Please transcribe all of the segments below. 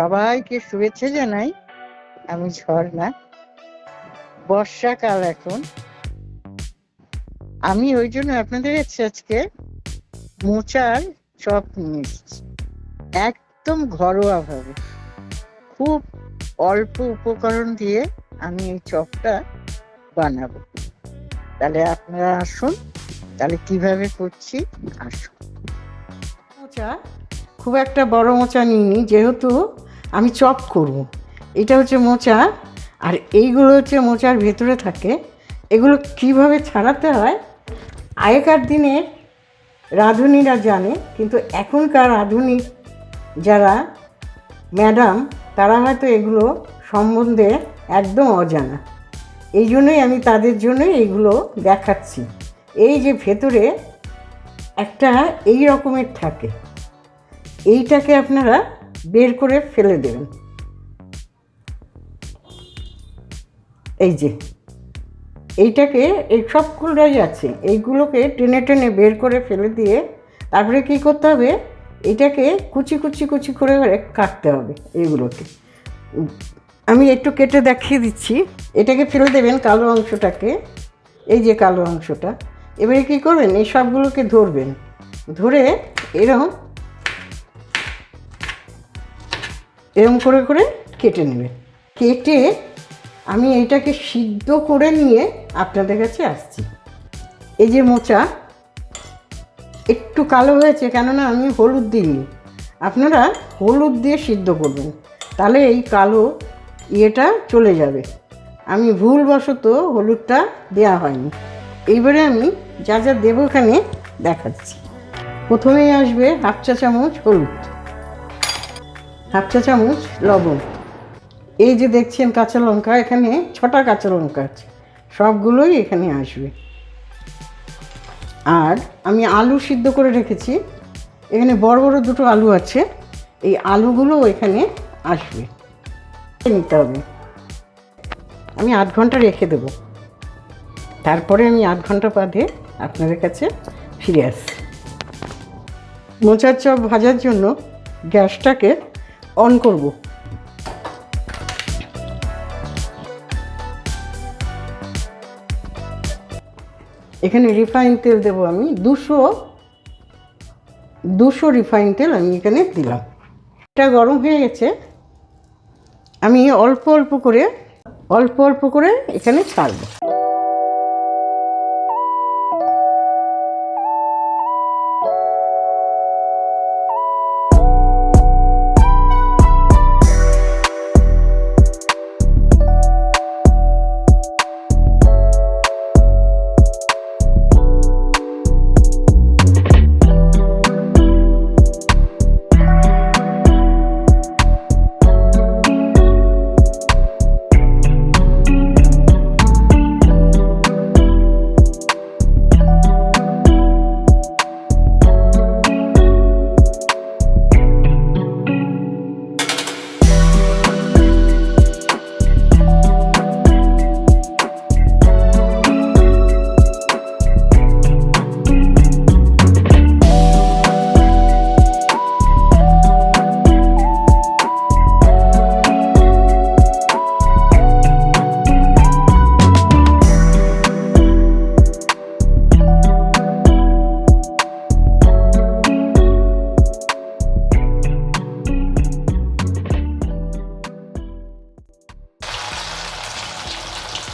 সবাইকে শুভেচ্ছা জানাই। আমি ঝর্ণা। বর্ষাকাল এখন। আমি ওই জন্য আপনাদের আজকে মোচার চপ নিয়ে এসেছি। একদম ঘরোয়া ভাবে। খুব অল্প উপকরণ দিয়ে আমি এই চপটা বানাবো। তাহলে আপনারা আসুন। তাহলে কীভাবে করছি, আসুন। মোচা, খুব একটা বড় মোচা নিইনি, যেহেতু আমি চপ করব। এটা হচ্ছে মোচা। আর এইগুলো হচ্ছে মোচার ভেতরে থাকে। এগুলো কীভাবে ছাড়াতে হয়? আগেকার দিনে রাঁধুনিরা জানে, কিন্তু এখনকার আধুনিক যারা ম্যাডাম, তারা হয়তো এগুলো সম্বন্ধে একদম অজানা। এই জন্যই আমি তাদের জন্য এইগুলো দেখাচ্ছি। এই যে ভেতরে একটা এই রকমের থাকে। এইটাকে আপনারা বের করে ফেলে দেবেন। এই যে, এইটাকে, এই সবগুলোই আছে, এইগুলোকে টেনে টেনে বের করে ফেলে দিয়ে তারপরে কী করতে হবে? এটাকে কুচি কুচি কুচি করে করে কাটতে হবে এইগুলোকে। আমি একটু কেটে দেখিয়ে দিচ্ছি। এটাকে ফেলে দেবেন কালো অংশটাকে। এই যে কালো অংশটা। এবারে কী করবেন? এই সবগুলোকে ধরবেন। ধরে এরকম এরকম করে করে কেটে নেবে। কেটে আমি এইটাকে সিদ্ধ করে নিয়ে আপনাদের কাছে আসছি। এই যে মোচা, একটু কালো হয়েছে কেননা আমি হলুদ দিইনি। আপনারা হলুদ দিয়ে সিদ্ধ করবেন, তাহলে এই কালো ইয়েটা চলে যাবে। আমি ভুলবশত হলুদটা দেওয়া হয়নি। এইবারে আমি যা যা দেবো এখানে দেখাচ্ছি। প্রথমেই আসবে হাফ চা চামচ হলুদ। হাফ চা চামচ লবণ। এই যে দেখছেন কাঁচা লঙ্কা, এখানে ছটা কাঁচা লঙ্কা আছে। সবগুলোই এখানে আসবে। আর আমি আলু সিদ্ধ করে রেখেছি। এখানে বড় বড় দুটো আলু আছে। এই আলুগুলো এখানে আসবে। নিতে হবে। আমি আধ ঘণ্টা রেখে দেবো। তারপরে আমি আধ ঘণ্টা বাদে আপনাদের কাছে ফিরে আসছি। মোচার চপ ভাজার জন্য গ্যাসটাকে অন করব। এখানে রিফাইন তেল দেবো আমি। দুশো দুশো রিফাইন তেল আমি এখানে দিলাম। এটা গরম হয়ে গেছে। আমি অল্প অল্প করে, অল্প অল্প করে এখানে ছাড়বো।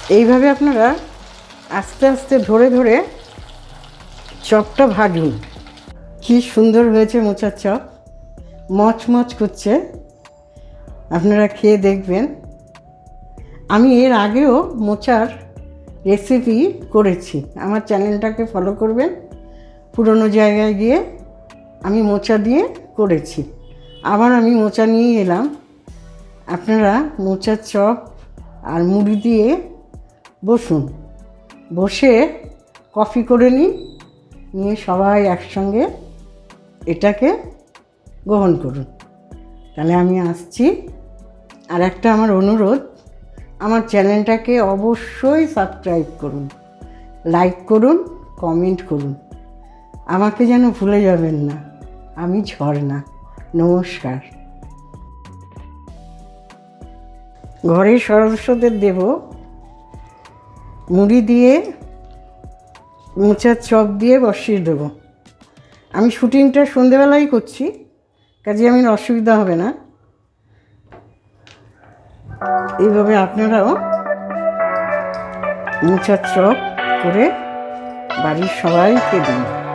এইভাবে আপনারা আস্তে আস্তে ধরে ধরে চপটা ভাজুন। কি সুন্দর হয়েছে মোচার চপ। মচমচ করছে। আপনারা খেয়ে দেখবেন। আমি এর আগেও মোচার রেসিপি করেছি। আমার চ্যানেলটাকে ফলো করবেন। পুরনো জায়গায় গিয়ে আমি মোচা দিয়ে করেছি। আবার আমি মোচা নিয়ে এলাম। আপনারা মোচার চপ আর মুড়ি দিয়ে বসুন। বসে কফি করে নিন, নিয়ে সবাই একসঙ্গে এটাকে গ্রহণ করুন। তাহলে আমি আসছি। আর একটা আমার অনুরোধ, আমার চ্যানেলটাকে অবশ্যই সাবস্ক্রাইব করুন, লাইক করুন, কমেন্ট করুন। আমাকে যেন ভুলে যাবেন না, আমি ঝর্ণা। নমস্কার। ঘরের সদস্যদের দেব মুড়ি দিয়ে, মোচার চপ দিয়ে বসিয়ে দেবো। আমি শুটিংটা সন্ধেবেলাই করছি, কাজে আমি অসুবিধা হবে না। এইভাবে আপনারাও মোচার চপ করে বাড়ির সবাইকে দিন।